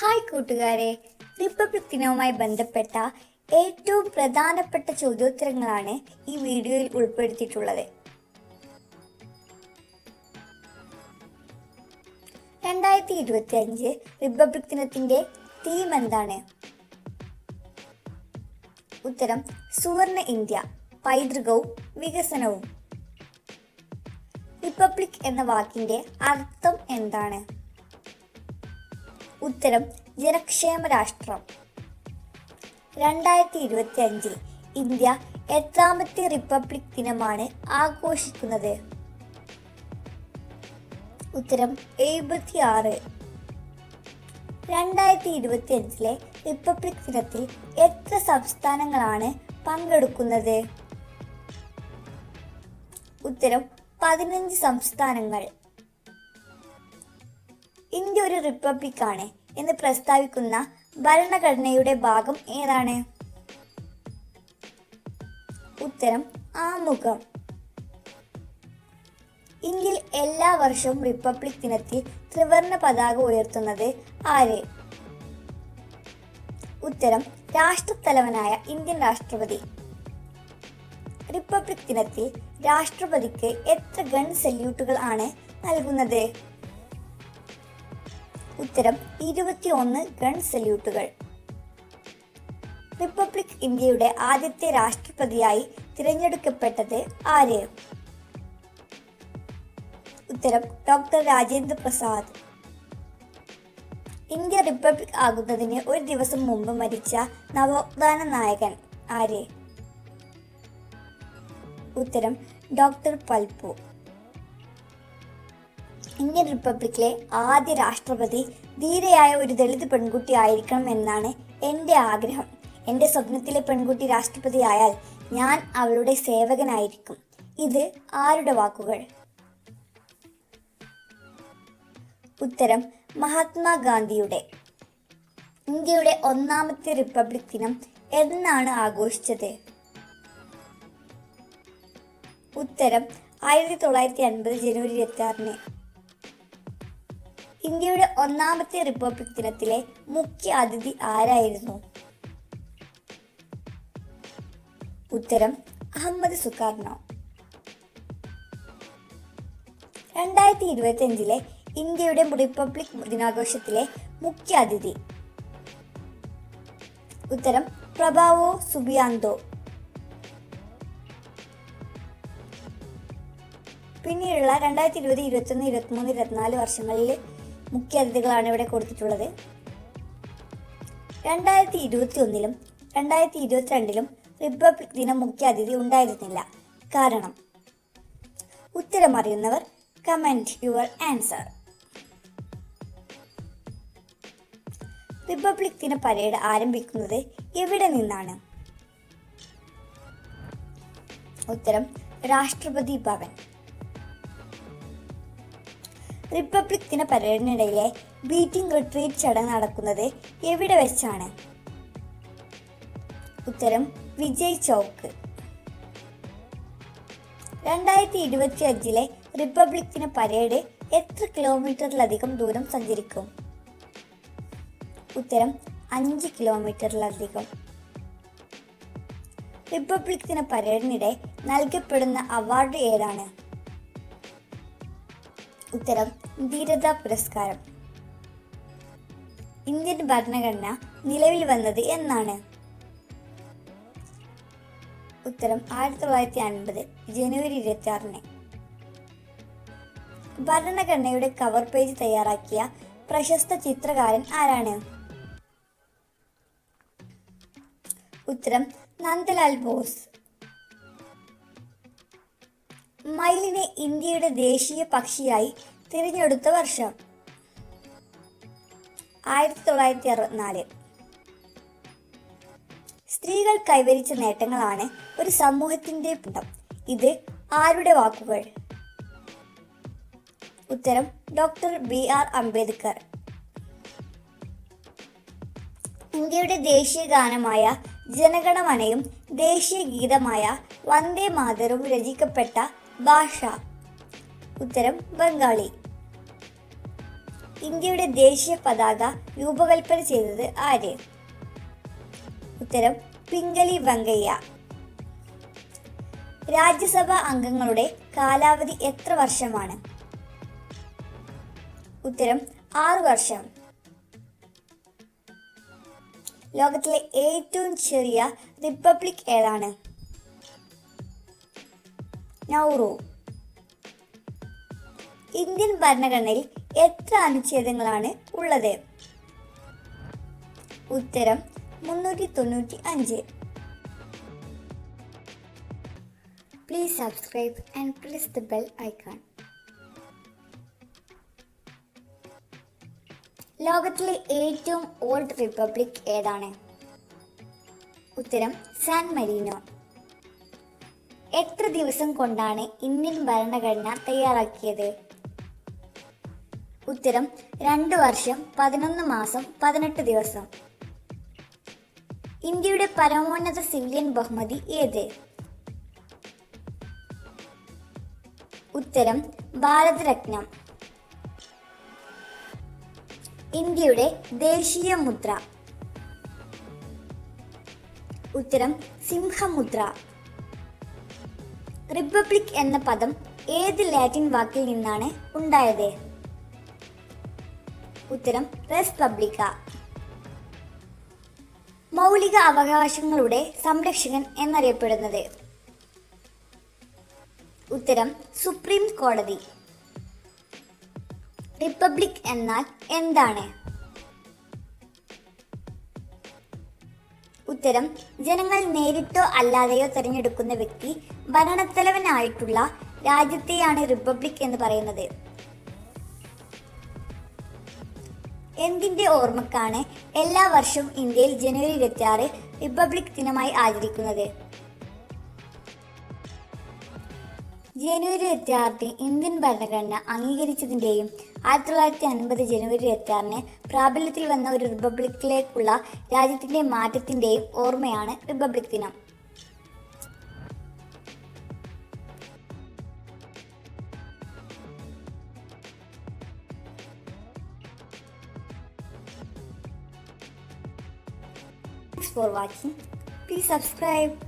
Hi കൂട്ടുകാരെ. Republic ദിനവുമായി ബന്ധപ്പെട്ട ഏറ്റവും പ്രധാനപ്പെട്ട ചോദ്യോത്തരങ്ങളാണ് ഈ വീഡിയോയിൽ ഉൾപ്പെടുത്തിയിട്ടുള്ളത്. രണ്ടായിരത്തി ഇരുപത്തി അഞ്ച് റിപ്പബ്ലിക് ദിനത്തിന്റെ തീം എന്താണ്? ഉത്തരം സുവർണ ഇന്ത്യ പൈതൃകവും വികസനവും. റിപ്പബ്ലിക് എന്ന വാക്കിന്റെ അർത്ഥം എന്താണ്? ഉത്തരം ജനക്ഷേമ രാഷ്ട്രം. രണ്ടായിരത്തി ഇരുപത്തി അഞ്ചിൽ ഇന്ത്യ എത്രാമത്തെ റിപ്പബ്ലിക് ദിനമാണ് ആഘോഷിക്കുന്നത്? ഉത്തരം എഴുപത്തി ആറ് രണ്ടായിരത്തി ഇരുപത്തി അഞ്ചിലെ റിപ്പബ്ലിക് ദിനത്തിൽ എത്ര സംസ്ഥാനങ്ങളാണ് പങ്കെടുക്കുന്നത്? ഉത്തരം പതിനഞ്ച് സംസ്ഥാനങ്ങൾ. ഇന്ത്യ ഒരു റിപ്പബ്ലിക് ആണ് എന്ന് പ്രസ്താവിക്കുന്ന ഭരണഘടനയുടെ ഭാഗം ഏതാണ്? ഉത്തരം ആമുഖം. ഇന്ത്യയിൽ എല്ലാ വർഷവും റിപ്പബ്ലിക് ദിനത്തിൽ ത്രിവർണ പതാക ഉയർത്തുന്നത് ആര്? ഉത്തരം രാഷ്ട്രത്തലവനായ ഇന്ത്യൻ രാഷ്ട്രപതി. റിപ്പബ്ലിക് ദിനത്തിൽ രാഷ്ട്രപതിക്ക് എത്ര ഗൺ സല്യൂട്ടുകൾ ആണ് നൽകുന്നത്? ഉത്തരം ഇരുപത്തിയൊന്ന് ഗൺ സല്യൂട്ടുകൾ. റിപ്പബ്ലിക് ഇന്ത്യയുടെ ആദ്യത്തെ രാഷ്ട്രപതിയായി തിരഞ്ഞെടുക്കപ്പെട്ടത് ആര്? ഉത്തരം doctor Rajendra Prasad. India republic ആകുന്നതിന് ഒരു ദിവസം മുമ്പ് മരിച്ച നവോത്ഥാന നായകൻ ആര്? ഉത്തരം ഡോക്ടർ പൽപു. ഇന്ത്യൻ റിപ്പബ്ലിക്കിലെ ആദ്യ രാഷ്ട്രപതി ധീരയായ ഒരു ദളിത് പെൺകുട്ടി ആയിരിക്കണം എന്നാണ് എന്റെ ആഗ്രഹം. എന്റെ സ്വപ്നത്തിലെ പെൺകുട്ടി രാഷ്ട്രപതിയായാൽ ഞാൻ അവളുടെ സേവകനായിരിക്കും. ഇത് ആരുടെ വാക്കുകൾ? ഉത്തരം മഹാത്മാഗാന്ധിയുടെ ഇന്ത്യയുടെ ഒന്നാമത്തെ റിപ്പബ്ലിക് ദിനം എന്നാണ് ആഘോഷിച്ചത്. ഉത്തരം ആയിരത്തി തൊള്ളായിരത്തി അൻപത് ജനുവരി ഇരുപത്തി ആറിന് ഇന്ത്യയുടെ ഒന്നാമത്തെ റിപ്പബ്ലിക് ദിനത്തിലെ മുഖ്യ അതിഥി ആരായിരുന്നു? ഉത്തരം അഹമ്മദ് സുഖാർണോ രണ്ടായിരത്തി ഇരുപത്തി അഞ്ചിലെ ഇന്ത്യയുടെ റിപ്പബ്ലിക് ദിനാഘോഷത്തിലെ മുഖ്യ അതിഥി. ഉത്തരം പ്രഭാവോ സുബിയാന്തോ. പിന്നീടുള്ള രണ്ടായിരത്തി ഇരുപത് ഇരുപത്തൊന്ന് ഇരുപത്തിമൂന്ന് ഇരുപത്തിനാല് വർഷങ്ങളിൽ മുഖ്യ അതിഥികളാണ് ഇവിടെ കൊടുത്തിട്ടുള്ളത്. രണ്ടായിരത്തി ഇരുപത്തി ഒന്നിലും രണ്ടായിരത്തി ഇരുപത്തിരണ്ടിലും റിപ്പബ്ലിക് ദിനം മുഖ്യ അതിഥി ഉണ്ടായിരുന്നില്ല. കാരണം ഉത്തരം അറിയുന്നവർ കമന്റ് യുവർ ആൻസർ റിപ്പബ്ലിക് ദിന പരേഡ് ആരംഭിക്കുന്നത് എവിടെ നിന്നാണ്? ഉത്തരം രാഷ്ട്രപതി ഭവൻ. റിപ്പബ്ലിക് ദിന പരേഡിനിടയിലെ ബീറ്റിംഗ് റിട്രീറ്റ് ചടങ്ങ് നടക്കുന്നത് എവിടെ വെച്ചാണ്? ഉത്തരം വിജയ് ചൗക്ക്. രണ്ടായിരത്തി ഇരുപത്തി അഞ്ചിലെ റിപ്പബ്ലിക് ദിന പരേഡ് എത്ര കിലോമീറ്ററിലധികം ദൂരം സഞ്ചരിക്കും? ഉത്തരം അഞ്ച് കിലോമീറ്ററിലധികം. റിപ്പബ്ലിക് ദിന പരേഡിനിടെ നൽകപ്പെടുന്ന അവാർഡ് ഏതാണ്? ഉത്തരം ധീരതാ പുരസ്കാരം. ഇന്ത്യൻ ഭരണഘടന നിലവിൽ വന്നത് എന്നാണ്. ഉത്തരം ആയിരത്തി തൊള്ളായിരത്തി അൻപത് ജനുവരി ഇരുപത്തി ആറിന് ഭരണഘടനയുടെ കവർ പേജ് തയ്യാറാക്കിയ പ്രശസ്ത ചിത്രകാരൻ ആരാണ്? ഉത്തരം നന്ദലാൽ ബോസ്. മയിലിനെ ഇന്ത്യയുടെ ദേശീയ പക്ഷിയായി തിരഞ്ഞെടുത്ത വർഷം. ആയിരത്തി തൊള്ളായിരത്തി അറുപത്തിനാല് സ്ത്രീകൾ കൈവരിച്ച നേട്ടങ്ങളാണ് ഒരു സമൂഹത്തിന്റെ പുടം ഇത് ആരുടെ വാക്കുകൾ? ഉത്തരം ഡോക്ടർ ബി ആർ അംബേദ്കർ. ഇന്ത്യയുടെ ദേശീയ ഗാനമായ ജനഗണമനയും ദേശീയ ഗീതമായ വന്ദേ മാതരവും രചിക്കപ്പെട്ട ഭാഷ. ഉത്തരം ബംഗാളി. ഇന്ത്യയുടെ ദേശീയ പതാക രൂപകൽപ്പന ചെയ്തത് ആര്? ഉത്തരം പിംഗലി വെങ്കയ്യ. രാജ്യസഭാ അംഗങ്ങളുടെ കാലാവധി എത്ര വർഷമാണ്? ഉത്തരം ആറു വർഷം. ലോകത്തിലെ ഏറ്റവും ചെറിയ റിപ്പബ്ലിക് ഏതാണ്? നൗറു. ഇന്ത്യൻ ഭരണഘടനയിൽ എത്ര അനുച്ഛേദങ്ങളാണ് ഉള്ളത്? ഉത്തരം മുന്നൂറ്റി തൊണ്ണൂറ്റി അഞ്ച് please subscribe and press the bell icon ലോകത്തിലെ ഏറ്റവും ഓൾഡ് റിപ്പബ്ലിക് ഏതാണ്? ഉത്തരം സാൻ മരീനോ. എത്ര ദിവസം കൊണ്ടാണ് ഇന്ത്യൻ ഭരണഘടന തയ്യാറാക്കിയത്? ഉത്തരം രണ്ട് വർഷം പതിനൊന്ന് മാസം പതിനെട്ട് ദിവസം. ഇന്ത്യയുടെ പരമോന്നത സിവിലിയൻ ബഹുമതി ഏത്? ഉത്തരം ഭാരതരത്നം. ഇന്ത്യയുടെ ദേശീയ മുദ്ര. ഉത്തരം സിംഹമുദ്ര. റിപ്പബ്ലിക് എന്ന പദം ഏത് ലാറ്റിൻ വാക്കിൽ നിന്നാണ് ഉണ്ടായത്? ഉത്തരം റെസ് പബ്ലിക്ക മൗലിക അവകാശങ്ങളുടെ സംരക്ഷകൻ എന്നറിയപ്പെടുന്നത്. ഉത്തരം സുപ്രീം കോടതി. റിപ്പബ്ലിക് എന്നാൽ എന്താണ്? ഉത്തരം ജനങ്ങൾ നേരിട്ടോ അല്ലാതെയോ തിരഞ്ഞെടുക്കുന്ന വ്യക്തി ഭരണത്തലവനായിട്ടുള്ള രാജ്യത്തെയാണ് റിപ്പബ്ലിക് എന്ന് പറയുന്നത്. എന്തിന്റെ ഓർമ്മക്കാണ് എല്ലാ വർഷവും ഇന്ത്യയിൽ ജനുവരി ഇരുപത്തി ആറ് റിപ്പബ്ലിക് ദിനമായി ആചരിക്കുന്നത്? ജനുവരി ഇരുപത്തി ആറിന് ഇന്ത്യൻ ഭരണഘടന അംഗീകരിച്ചതിന്റെയും ആയിരത്തി തൊള്ളായിരത്തി അൻപത് ജനുവരി എട്ടാറിന് പ്രാബല്യത്തിൽ വന്ന ഒരു റിപ്പബ്ലിക്കിലേക്കുള്ള രാജ്യത്തിന്റെ മാറ്റത്തിന്റെയും ഓർമ്മയാണ് റിപ്പബ്ലിക് ദിനം for watching. Please subscribe.